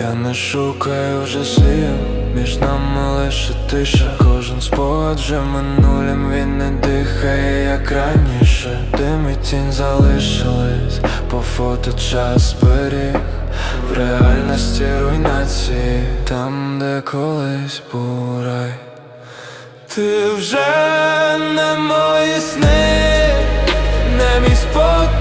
Я не шукаю вже слів, між нами лише тиша. Кожен спогад вже минулим він не дихає, як раніше. Дим і тінь залишились, по фото час зберіг В реальності руйнації, там, де колись був рай. Ти вже не мої сни, не мій спокій,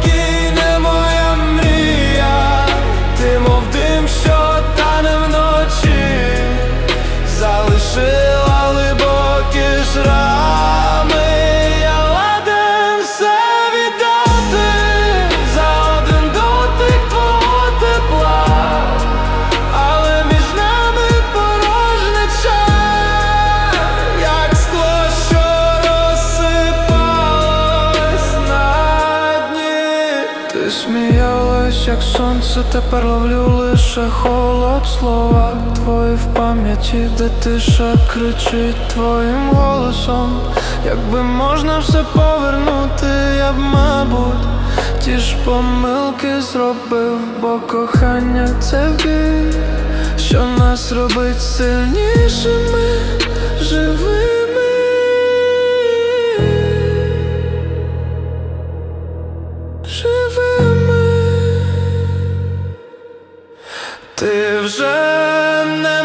Сміялась, як сонце, тепер ловлю лише холод слова Твої в пам'яті, де тиша кричить твоїм голосом. Якби можна все повернути, я б, мабуть, ті ж помилки зробив, бо кохання це біль що нас робить сильнішими, Ти вже не